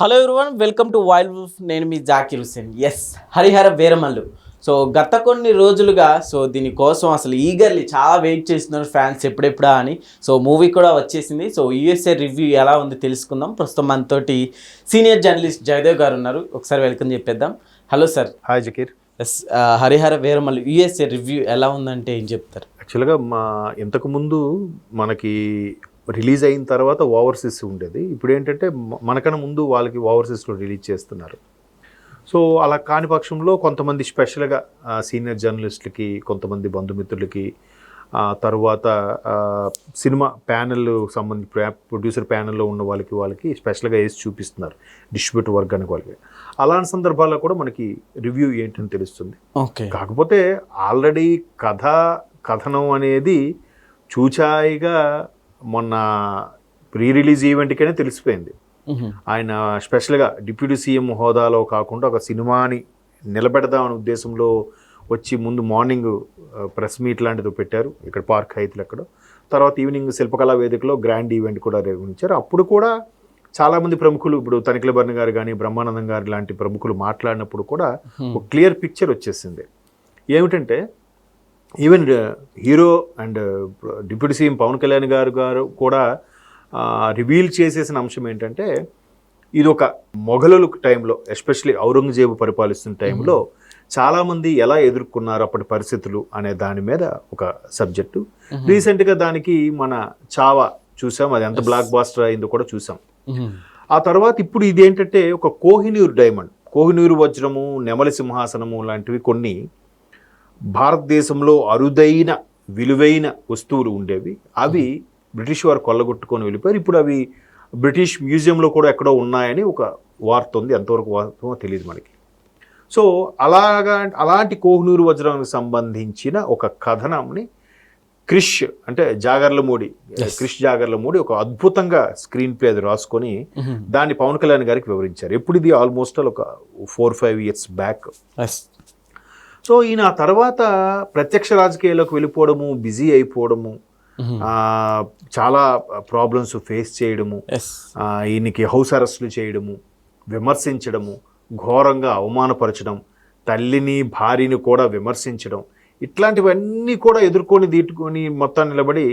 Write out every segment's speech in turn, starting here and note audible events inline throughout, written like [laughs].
Hello everyone welcome to wild wolf. నేను మీ Zakir Hussain yes Harihara Veeramallu. So గత కొన్ని రోజులుగా సో దీనికోసం అసలు ఈగర్లీ చాలా వెయిట్ చేస్తున్నారు ఫ్యాన్స్ ఎప్పుడెప్పుడా అని. సో మూవీ కూడా వచ్చేసింది. సో యూఎస్ఏ రివ్యూ ఎలా ఉంది తెలుసుకుందాం. ప్రస్తుతం మనతోటి సీనియర్ జర్నలిస్ట్ జయదేవ్ గారు ఉన్నారు. ఒకసారి వెల్కమ్ చెప్పేద్దాం. Hello sir hi Zakir yes Harihara Veeramallu USA review ఎలా ఉందంటే ఏం చెప్తారు? యాక్చువల్గా మా ఇంతకు ముందు మనకి రిలీజ్ అయిన తర్వాత ఓవర్సీస్ ఉండేది. ఇప్పుడు ఏంటంటే మనకన్నా ముందు వాళ్ళకి ఓవర్సీస్లో రిలీజ్ చేస్తున్నారు. సో అలా కాని పక్షంలో కొంతమంది స్పెషల్గా సీనియర్ జర్నలిస్టులకి కొంతమంది బంధుమిత్రులకి తర్వాత సినిమా ప్యానెల్ సంబంధించి ప్రొడ్యూసర్ ప్యానెల్లో ఉన్న వాళ్ళకి వాళ్ళకి స్పెషల్గా వేసి చూపిస్తున్నారు. డిస్ట్రిబ్యూటర్ వర్గానికి వాళ్ళకి. అలాంటి సందర్భాల్లో కూడా మనకి రివ్యూ ఏంటని తెలుస్తుంది. ఓకే. కాకపోతే ఆల్రెడీ కథ కథనం అనేది చూచాయిగా మొన్న ప్రీ రిలీజ్ ఈవెంట్కనే తెలిసిపోయింది. ఆయన స్పెషల్గా డిప్యూటీ సీఎం హోదాలో కాకుండా ఒక సినిమాని నిలబెడదామనే ఉద్దేశంలో వచ్చి ముందు మార్నింగ్ ప్రెస్ మీట్ లాంటిది పెట్టారు. ఇక్కడ పార్క్ హైత్లు ఎక్కడో. తర్వాత ఈవినింగ్ శిల్పకళా వేదికలో గ్రాండ్ ఈవెంట్ కూడా నిర్వహించారు. అప్పుడు కూడా చాలామంది ప్రముఖులు ఇప్పుడు తనిఖీల భరణి గారు కానీ బ్రహ్మానందం గారు లాంటి ప్రముఖులు మాట్లాడినప్పుడు కూడా ఒక క్లియర్ పిక్చర్ వచ్చేసింది. ఏమిటంటే even hero and deputy CM Pawan Kalyan garu garu కూడా రివీల్ చేసేసిన అంశం ఏంటంటే ఇది ఒక మొఘలుల టైంలో ఎస్పెషలీ ఔరంగజేబు పరిపాలిస్తున్న టైంలో చాలామంది ఎలా ఎదుర్కొన్నారు అప్పటి పరిస్థితులు అనే దాని మీద ఒక సబ్జెక్టు రీసెంట్గా దానికి మన చావా చూసాం అది ఎంత బ్లాక్ బాస్టర్ అయిందో కూడా చూసాం. ఆ తర్వాత ఇప్పుడు ఇది ఏంటంటే ఒక కోహినూర్ డైమండ్ కోహినూరు వజ్రము నెమలి సింహాసనము లాంటివి కొన్ని భారతదేశంలో అరుదైన విలువైన వస్తువులు ఉండేవి. అవి బ్రిటిష్ వారు కొల్లగొట్టుకొని వెళ్ళిపోయారు. ఇప్పుడు అవి బ్రిటిష్ మ్యూజియంలో కూడా ఎక్కడో ఉన్నాయని ఒక వార్త ఉంది. ఎంతవరకు వాస్తవమో తెలియదు మనకి. సో అలాగా అలాంటి కోహినూరు వజ్రానికి సంబంధించిన ఒక కథనంని క్రిష్ అంటే జాగర్లమూడి క్రిష్ జాగర్లమూడి ఒక అద్భుతంగా స్క్రీన్ ప్లే అది రాసుకొని దాన్ని పవన్ కళ్యాణ్ గారికి వివరించారు. ఎప్పుడు ఇది ఆల్మోస్ట్ ఒక four five years back. So ఈయన ఆ తర్వాత ప్రత్యక్ష రాజకీయాల్లోకి వెళ్ళిపోవడము బిజీ అయిపోవడము చాలా ప్రాబ్లమ్స్ ఫేస్ చేయడము ఈయనకి హౌస్ అరెస్టులు చేయడము విమర్శించడము ఘోరంగా అవమానపరచడం తల్లిని భార్యని కూడా విమర్శించడం ఇట్లాంటివన్నీ కూడా ఎదుర్కొని దీటుకొని మొత్తం నిలబడి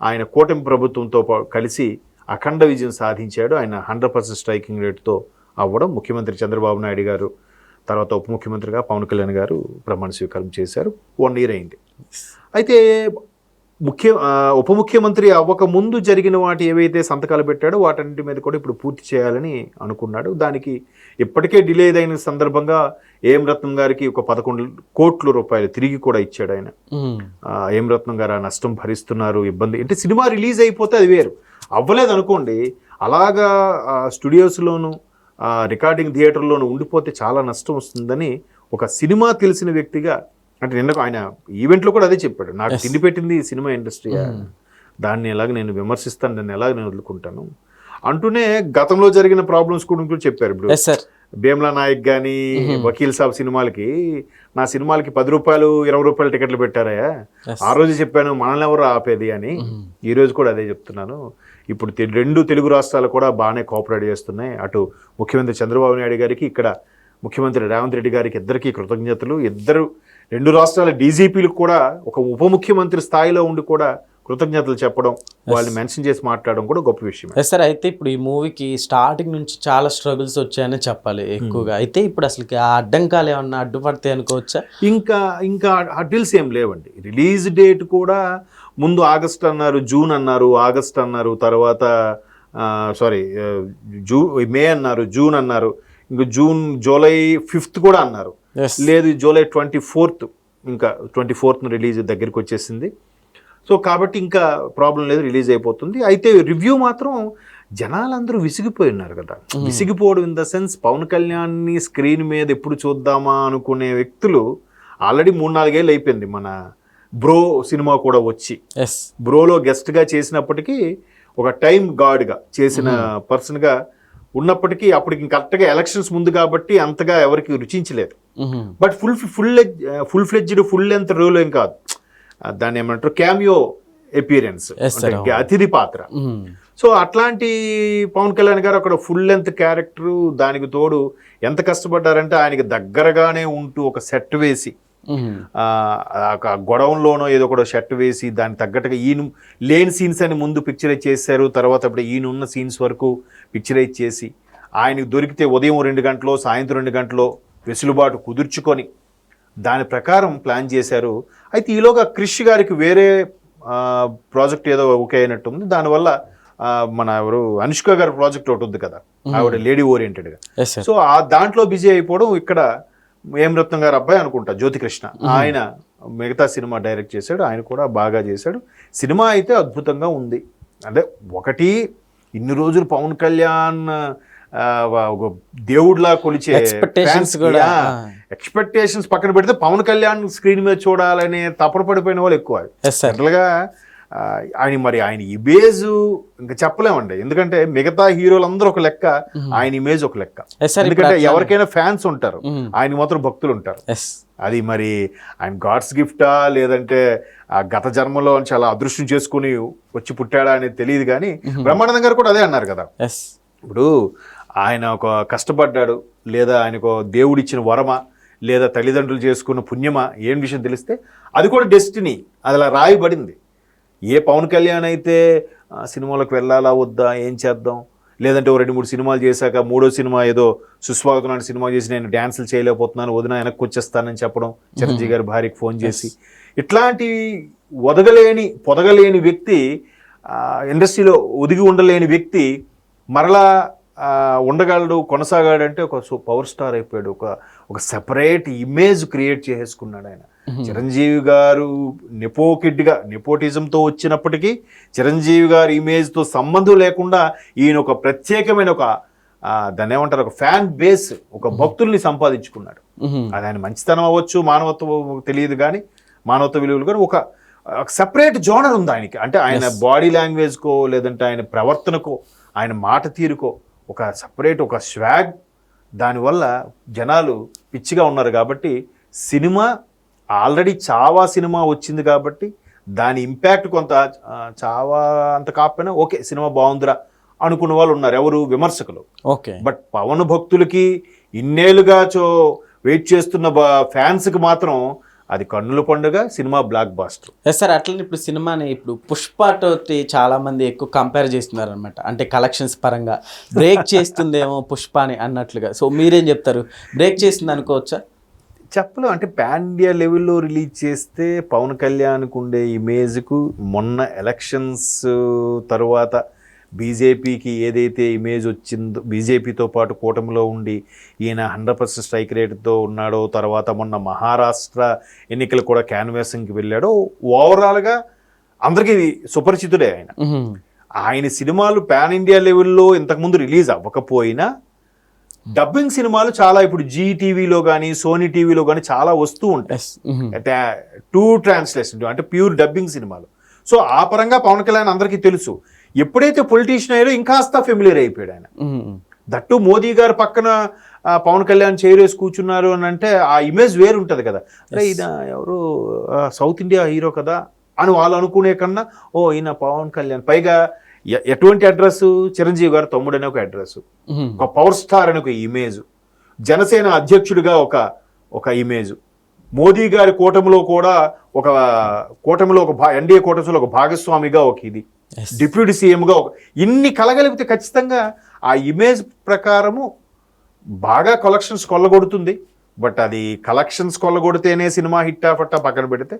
ఆయన కూటమి ప్రభుత్వంతో కలిసి అఖండ విజయం సాధించాడు. ఆయన హండ్రెడ్ పర్సెంట్ స్ట్రైకింగ్ రేట్తో అవ్వడం ముఖ్యమంత్రి చంద్రబాబు నాయుడు గారు తర్వాత ఉప ముఖ్యమంత్రిగా పవన్ కళ్యాణ్ గారు ప్రమాణ స్వీకారం చేశారు. వన్ ఇయర్ అయింది. అయితే ముఖ్య ఉప ముఖ్యమంత్రి అవ్వక ముందు జరిగిన వాటి ఏవైతే సంతకాలు పెట్టాడో వాటన్నిటి మీద కూడా ఇప్పుడు పూర్తి చేయాలని అనుకున్నాడు. దానికి ఇప్పటికే డిలే అయిన సందర్భంగా ఏం రత్నం గారికి ఒక పదకొండు కోట్ల రూపాయలు తిరిగి కూడా ఇచ్చాడు ఆయన. ఏం రత్నం గారు ఆ నష్టం భరిస్తున్నారు ఇబ్బంది. అంటే సినిమా రిలీజ్ అయిపోతే అది వేరు. అవ్వలేదు అనుకోండి అలాగా స్టూడియోస్లోను రికార్డింగ్ థియేటర్లోను ఉండిపోతే చాలా నష్టం వస్తుందని ఒక సినిమా తెలిసిన వ్యక్తిగా అంటే నిన్న ఆయన ఈవెంట్లో కూడా అదే చెప్పాడు. నాకు తిండి పెట్టింది ఈ సినిమా ఇండస్ట్రీ దాన్ని ఎలాగ నేను విమర్శిస్తాను దాన్ని ఎలాగ నేను వదులుకుంటాను అంటూనే గతంలో జరిగిన ప్రాబ్లమ్స్ కూడా చెప్పారు ఇప్పుడు. భీమ్లా నాయక్ కానీ వకీల్ సాబ్ సినిమాలకి నా సినిమాలకి పది రూపాయలు ఇరవై రూపాయలు టికెట్లు పెట్టారయ్యా. Yes. ఆ రోజు చెప్పాను మనల్ని ఎవరు ఆపేది అని. ఈ రోజు కూడా అదే చెప్తున్నాను. ఇప్పుడు రెండు తెలుగు రాష్ట్రాలు కూడా బాగానే కోఆపరేట్ చేస్తున్నాయి. అటు ముఖ్యమంత్రి చంద్రబాబు నాయుడు గారికి ఇక్కడ ముఖ్యమంత్రి రేవంత్ రెడ్డి గారికి ఇద్దరికి కృతజ్ఞతలు. ఇద్దరు రెండు రాష్ట్రాల డీజీపీలకు కూడా ఒక ఉప ముఖ్యమంత్రి స్థాయిలో ఉండి కూడా కృతజ్ఞతలు చెప్పడం వాళ్ళని మెన్షన్ చేసి మాట్లాడడం కూడా గొప్ప విషయం. సార్ అయితే ఇప్పుడు ఈ మూవీకి స్టార్టింగ్ నుంచి చాలా స్ట్రగుల్స్ వచ్చాయని చెప్పాలి ఎక్కువగా. అయితే ఇప్పుడు అసలు ఆ అడ్డంకాలు ఏమన్నా అడ్డుపడతాయి అనుకోవచ్చా? ఇంకా ఇంకా అడ్డిల్స్ ఏం లేవండి. రిలీజ్ డేట్ కూడా ముందు ఆగస్ట్ అన్నారు జూన్ అన్నారు ఆగస్ట్ అన్నారు తర్వాత సారీ జూ మే అన్నారు జూన్ అన్నారు ఇంకా జూన్ జూలై ఫిఫ్త్ కూడా అన్నారు. లేదు జూలై ట్వంటీ ఫోర్త్ ఇంకా ట్వంటీ ఫోర్త్ రిలీజ్ దగ్గరికి వచ్చేసింది. సో కాబట్టి ఇంకా ప్రాబ్లం లేదు రిలీజ్ అయిపోతుంది. అయితే రివ్యూ మాత్రం జనాలందరూ విసిగిపోయి ఉన్నారు కదా విసిగిపోవడం ఇన్ ద సెన్స్ పవన్ కళ్యాణ్ని స్క్రీన్ మీద ఎప్పుడు చూద్దామా అనుకునే వ్యక్తులు ఆల్రెడీ మూడు నాలుగేళ్ళు అయిపోయింది. మన బ్రో సినిమా కూడా వచ్చి. బ్రోలో గెస్ట్గా చేసినప్పటికీ ఒక టైం గార్డ్గా చేసిన పర్సన్గా ఉన్నప్పటికీ అప్పటికి కరెక్ట్గా ఎలక్షన్స్ ముందు కాబట్టి అంతగా ఎవరికి రుచించలేదు. But full full full fledged full length role ఏం కాదు. దాన్ని ఏమంటారు? Cameo appearance. అతిథి పాత్ర. సో అట్లాంటి పవన్ కళ్యాణ్ గారు అక్కడ ఫుల్ లెంత్ క్యారెక్టర్ దానికి తోడు ఎంత కష్టపడ్డారంటే ఆయనకి దగ్గరగానే ఉంటూ ఒక సెట్ వేసి గొడవంలోనో ఏదో ఒక షర్ట్ వేసి దానికి తగ్గట్టుగా ఈయన లేని సీన్స్ అని ముందు పిక్చరైజ్ చేశారు. తర్వాత అప్పుడు ఈయన ఉన్న సీన్స్ వరకు పిక్చరైజ్ చేసి ఆయనకు దొరికితే ఉదయం రెండు గంటలో సాయంత్రం రెండు గంటలో వెసులుబాటు కుదుర్చుకొని దాని ప్రకారం ప్లాన్ చేశారు. అయితే ఈలోగా క్రిష్ గారికి వేరే ప్రాజెక్ట్ ఏదో ఓకే అయినట్టుంది దానివల్ల ఆ, మన ఎవరు అనుష్క గారి ప్రాజెక్ట్ ఒకటి ఉంది కదా. ఆవిడ లేడీ ఓరియంటెడ్గా సో ఆ దాంట్లో బిజీ అయిపోవడం ఇక్కడ ఏం రత్నం గారు అబ్బాయి అనుకుంటా జ్యోతికృష్ణ. ఆయన మిగతా సినిమా డైరెక్ట్ చేశాడు ఆయన కూడా బాగా చేశాడు. సినిమా అయితే అద్భుతంగా ఉంది. అంటే ఒకటి ఇన్ని రోజులు పవన్ కళ్యాణ్ దేవుడిలా కొలిచే Expectations కూడా. ఎక్స్పెక్టేషన్స్ పక్కన పెడితే పవన్ కళ్యాణ్ స్క్రీన్ మీద చూడాలనే తపన పడిపోయిన వాళ్ళు ఎక్కువ. జనరల్గా ఆయన మరి ఆయన ఇమేజ్ ఇంకా చెప్పలేమండి. ఎందుకంటే మిగతా హీరోలందరూ ఒక లెక్క ఆయన ఇమేజ్ ఒక లెక్క. ఎందుకంటే ఎవరికైనా ఫ్యాన్స్ ఉంటారు. ఆయన మాత్రం భక్తులు ఉంటారు. అది మరి ఆయన గాడ్స్ గిఫ్టా లేదంటే ఆ గత జన్మలో చాలా అదృష్టం చేసుకుని వచ్చి పుట్టాడా అనేది తెలియదు కానీ బ్రహ్మానందం గారు కూడా అదే అన్నారు కదా. ఎస్ ఇప్పుడు ఆయన ఒక కష్టపడ్డాడు లేదా ఆయనకు దేవుడిచ్చిన వరమా లేదా తల్లిదండ్రులు చేసుకున్న పుణ్యమా ఏం విషయం తెలిస్తే అది కూడా డెస్టినీ అది అలా రాయబడింది. ఏ పవన్ కళ్యాణ్ అయితే సినిమాలకు వెళ్ళాలా వద్దా ఏం చేద్దాం లేదంటే ఓ రెండు మూడు సినిమాలు చేశాక మూడో సినిమా ఏదో సుస్వాగతం లాంటి సినిమా చేసి నేను డ్యాన్సులు చేయలేకపోతున్నాను వదిన వెనక్కి వచ్చేస్తానని చెప్పడం చిరంజీవి గారి భార్యకి ఫోన్ చేసి. ఇట్లాంటి వదగలేని పొదగలేని వ్యక్తి ఇండస్ట్రీలో ఒదిగి ఉండలేని వ్యక్తి మరలా ఉండగలడు కొనసాగాడంటే ఒక పవర్ స్టార్ అయిపోయాడు. ఒక ఒక సెపరేట్ ఇమేజ్ క్రియేట్ చేసేసుకున్నాడు ఆయన. చిరంజీవి గారు నెపో కిడ్గా నెపోటిజంతో వచ్చినప్పటికీ చిరంజీవి గారి ఇమేజ్తో సంబంధం లేకుండా ఈయన ఒక ప్రత్యేకమైన ఒక దాన్ని ఏమంటారు ఒక ఫ్యాన్ బేస్ ఒక భక్తుల్ని సంపాదించుకున్నాడు. అది ఆయన మంచితనం అవ్వచ్చు మానవత్వం తెలియదు కానీ మానవత్వ విలువలు కానీ ఒక సెపరేట్ జోనర్ ఉంది ఆయనకి. అంటే ఆయన బాడీ లాంగ్వేజ్కో లేదంటే ఆయన ప్రవర్తనకో ఆయన మాట తీరుకో ఒక సపరేట్ ఒక స్వాగ్ దానివల్ల జనాలు పిచ్చిగా ఉన్నారు కాబట్టి సినిమా ఆల్రెడీ చావా సినిమా వచ్చింది కాబట్టి దాని ఇంపాక్ట్ కొంత చావా అంత కాకపోయినా ఓకే సినిమా బాగుందిరా అనుకున్న వాళ్ళు ఉన్నారు ఎవరు? విమర్శకులు. ఓకే. బట్ పవన్ భక్తులకి ఇన్నేళ్ళుగా చో వెయిట్ చేస్తున్న బ- ఫ్యాన్స్కి మాత్రం అది కన్నుల పండుగ cinema blockbuster yes sir అట్లనే ఇప్పుడు సినిమాని ఇప్పుడు పుష్ప తోటి చాలా మంది ఎక్కువ కంపేర్ చేస్తున్నారు అనమాట అంటే కలెక్షన్స్ పరంగా. బ్రేక్ [laughs] చేస్తుందేమో పుష్ప అని అన్నట్లుగా. సో మీరేం చెప్తారు? బ్రేక్ చేస్తుంది అనుకోవచ్చా? చెప్పలేం. అంటే పాన్ ఇండియా లెవెల్లో రిలీజ్ చేస్తే పవన్ కళ్యాణ్కు ఉండే ఇమేజ్కు మొన్న ఎలక్షన్స్ తరువాత బీజేపీకి ఏదైతే ఇమేజ్ వచ్చిందో బీజేపీతో పాటు కూటమిలో ఉండి ఈయన హండ్రెడ్ పర్సెంట్ స్ట్రైక్ రేట్తో ఉన్నాడో తర్వాత మొన్న మహారాష్ట్ర ఎన్నికలు కూడా క్యాన్వాసింగ్కి వెళ్ళాడో ఓవరాల్గా అందరికీ సుపరిచితుడే ఆయన. ఆయన సినిమాలు పాన్ ఇండియా లెవెల్లో ఇంతకుముందు రిలీజ్ అవ్వకపోయినా డబ్బింగ్ సినిమాలు చాలా ఇప్పుడు జీ టీవీలో కానీ సోనీ టీవీలో కానీ చాలా వస్తూ ఉంటాయి. టూ ట్రాన్స్లేషన్ అంటే ప్యూర్ డబ్బింగ్ సినిమాలు. సో ఆ పరంగా పవన్ కళ్యాణ్ అందరికీ తెలుసు. ఎప్పుడైతే పొలిటీషియన్ అయ్యారో ఇంకాస్త ఫెమిలియర్ అయిపోయాడు ఆయన. దట్టు మోదీ గారు పక్కన పవన్ కళ్యాణ్ చేరేసి కూర్చున్నారు అని అంటే ఆ ఇమేజ్ వేరు ఉంటుంది కదా అరే ఈయన ఎవరు? సౌత్ ఇండియా హీరో కదా అని వాళ్ళు అనుకునే కన్నా ఓ ఈయన పవన్ కళ్యాణ్. పైగా ఎటువంటి అడ్రస్ చిరంజీవి గారు తమ్ముడు అనే ఒక అడ్రస్. ఒక పవర్ స్టార్ అని ఒక ఇమేజ్ జనసేన అధ్యక్షుడిగా ఒక ఒక ఇమేజ్ మోదీ గారి కూటమిలో కూడా ఒక కూటమిలో ఒక ఎన్డీఏ కూటమిలో ఒక భాగస్వామిగా ఒక ఇది. డిప్యూటీ సీఎంగా ఒక ఇన్ని కలగలిపితే ఖచ్చితంగా ఆ ఇమేజ్ ప్రకారము బాగా కలెక్షన్స్ కొల్లగొడుతుంది. బట్ అది కలెక్షన్స్ కొల్లగొడితేనే సినిమా హిట్ అఫట్టా పక్కన పెడితే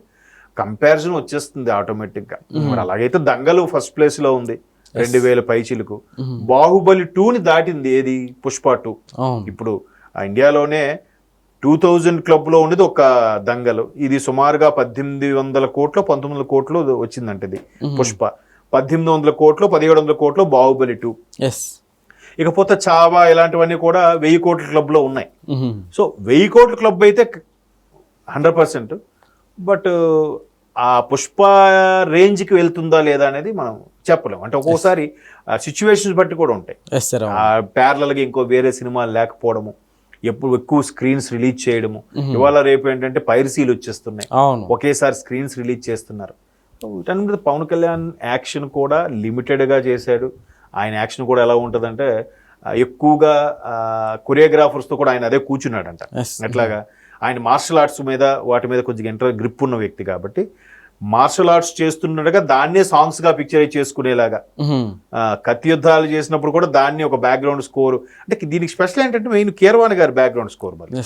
కంపారిజన్ వచ్చేస్తుంది ఆటోమేటిక్గా. మరి అలాగైతే దంగలు ఫస్ట్ ప్లేస్లో ఉంది. రెండు వేల పైచిలకు. బాహుబలి టూని దాటింది ఏది? పుష్ప టూ. ఇప్పుడు ఆ ఇండియాలోనే టూ థౌజండ్ క్లబ్లో ఉండేది ఒక దంగలు. ఇది సుమారుగా పద్దెనిమిది వందల కోట్లు పంతొమ్మిది వందల కోట్లు వచ్చిందంట ఇది పుష్ప. పద్దెనిమిది వందల కోట్లు పదిహేడు వందల కోట్లు బాహుబలి టూ ఎస్ ఇకపోతే చావా ఇలాంటివన్నీ కూడా వెయ్యి కోట్ల క్లబ్లో ఉన్నాయి. సో వెయ్యి కోట్ల క్లబ్ అయితే హండ్రెడ్ పర్సెంట్. బట్ ఆ పుష్ప రేంజ్కి వెళ్తుందా లేదా అనేది మనం చెప్పలేం. అంటే ఒక్కోసారి సిచ్యువేషన్స్ బట్టి కూడా ఉంటాయి. ఆ ప్యారలల్గా ఇంకో వేరే సినిమాలు లేకపోవడము ఎప్పుడు ఎక్కువ స్క్రీన్స్ రిలీజ్ చేయడము. ఇవాళ రేపు ఏంటంటే పైరసీలు వచ్చేస్తున్నాయి. ఒకేసారి స్క్రీన్స్ రిలీజ్ చేస్తున్నారు. వీటన్ని మీద పవన్ కళ్యాణ్ యాక్షన్ కూడా లిమిటెడ్గా చేశాడు. ఆయన యాక్షన్ కూడా ఎలా ఉంటుందంటే ఎక్కువగా కొరియోగ్రాఫర్స్తో కూడా ఆయన అదే కూర్చున్నాడంట. ఎట్లాగా? ఆయన మార్షల్ ఆర్ట్స్ మీద వాటి మీద కొంచెం ఇంటర్ గ్రిప్ ఉన్న వ్యక్తి కాబట్టి మార్షల్ ఆర్ట్స్ చేస్తుండగా దాన్నే సాంగ్స్గా పిక్చరైజ్ చేసుకునేలాగా. మ్మ్. ఆ, కత్తి యుద్ధాలు చేసినప్పుడు కూడా దాన్ని ఒక బ్యాక్గ్రౌండ్ స్కోర్ అంటే దీనికి స్పెషల్ ఏంటంటే మెయిన్ కీరవాణి గారి బ్యాక్గ్రౌండ్ స్కోర్ మరి.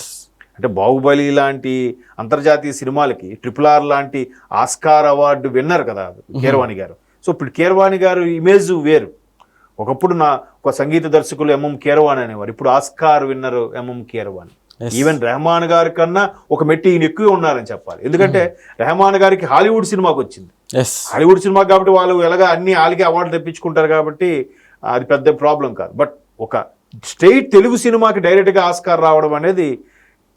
అంటే బాహుబలి లాంటి అంతర్జాతీయ సినిమాలకి ట్రిపుల్ ఆర్ లాంటి ఆస్కార్ అవార్డు విన్నర్ కదా కీరవాణి గారు. సో ఇప్పుడు కీరవాణి గారు ఇమేజ్ వేరు. ఒకప్పుడు నా ఒక సంగీత దర్శకులు ఎంఎం కీరవాణి అనేవారు. ఇప్పుడు Oscar winner MM Keeravani. Even Rahman గారి కన్నా ఒక మెట్టి ఈయన ఎక్కువ ఉన్నారని చెప్పాలి. ఎందుకంటే రెహమాన్ గారికి హాలీవుడ్ సినిమాకి వచ్చింది. హాలీవుడ్ సినిమా కాబట్టి వాళ్ళు ఎలాగా అన్ని వాళ్ళకి అవార్డు తెప్పించుకుంటారు కాబట్టి అది పెద్ద ప్రాబ్లం కాదు. బట్ ఒక స్టేట్ తెలుగు సినిమాకి డైరెక్ట్గా ఆస్కార్ రావడం అనేది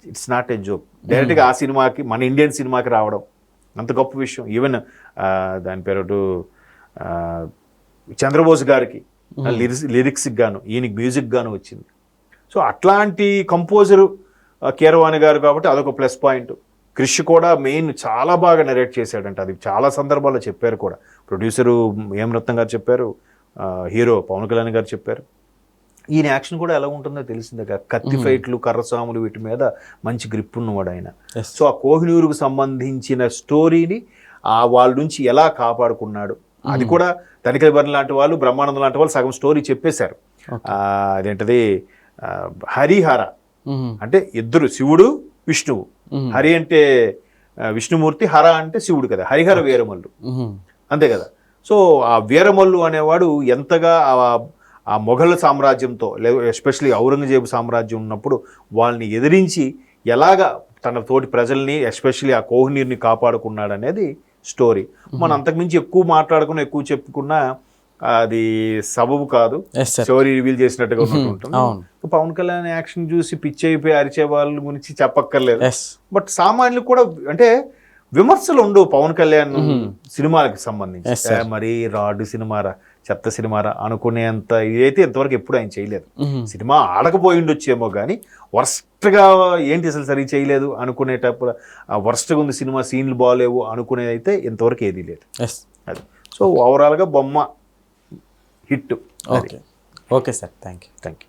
ఇట్స్ నాట్ ఏ జోక్ డైరెక్ట్గా ఆ సినిమాకి మన ఇండియన్ సినిమాకి రావడం అంత గొప్ప విషయం. ఈవెన్ దాని పేరు చంద్రబోస్ గారికి లిరిక్స్ లిరిక్స్కి గాను ఈయనకి మ్యూజిక్ గాను వచ్చింది. సో అట్లాంటి కంపోజరు కీరవాణి గారు కాబట్టి అదొక ప్లస్ పాయింట్. క్రిష్ కూడా మెయిన్ చాలా బాగా నెరేట్ చేశాడంట. అది చాలా సందర్భాల్లో చెప్పారు కూడా. ప్రొడ్యూసరు ఎం రత్నం గారు చెప్పారు? హీరో పవన్ కళ్యాణ్ గారు చెప్పారు. ఈయన యాక్షన్ కూడా ఎలా ఉంటుందో తెలిసిందే కత్తి ఫైట్లు కర్రసాములు వీటి మీద మంచి గ్రిప్ ఉన్నవాడు ఆయన. సో ఆ కోహినూరుకు సంబంధించిన స్టోరీని ఆ వాళ్ళ నుంచి ఎలా కాపాడుకున్నాడు? అది కూడా తనిఖీ బరి లాంటి వాళ్ళు బ్రహ్మానందం లాంటి వాళ్ళు సగం స్టోరీ చెప్పేశారు. ఆ, అదేంటది? హరిహర. అంటే ఇద్దరు శివుడు విష్ణువు. హరి అంటే విష్ణుమూర్తి హర అంటే శివుడు కదా. హరిహర వీరమల్లు. అంతే కదా. సో ఆ వీరమల్లు అనేవాడు ఎంతగా ఆ- మొఘల్ సామ్రాజ్యంతో లేదా ఎస్పెషలీ ఔరంగజేబు సామ్రాజ్యం ఉన్నప్పుడు వాళ్ళని ఎదిరించి ఎలాగా తన తోటి ప్రజల్ని ఎస్పెషలీ ఆ కోహినీర్ని కాపాడుకున్నాడు అనేది స్టోరీ మనం అంతకుమించి ఎక్కువ మాట్లాడుకున్నా ఎక్కువ చెప్పుకున్నా అది సబబు కాదు. స్టోరీ రివీల్ చేసినట్టుగా ఉంటుంది. పవన్ కళ్యాణ్ యాక్షన్ చూసి పిచ్చి అయిపోయి అరిచే వాళ్ళ గురించి చెప్పక్కర్లేదు. బట్ సామాన్యులు కూడా అంటే విమర్శలు ఉండవు పవన్ కళ్యాణ్ సినిమాలకు సంబంధించి. మరి రాడ్ సినిమారా? చెత్త సినిమారా అనుకునేంత ఇదైతే ఇంతవరకు ఎప్పుడు ఆయన చేయలేదు. సినిమా ఆడకపోయి ఉండొచ్చేమో కానీ వర్స్ట్గా ఏంటి అసలు సరి చేయలేదు అనుకునేటప్పుడు వర్స్ట్గా ఉంది సినిమా సీన్లు బాగాలేవు అనుకునేది అయితే ఇంతవరకు ఏదీ లేదు. అది. సో ఓవరాల్గా బొమ్మ hit. Okay. Okay sir. Thank you thank you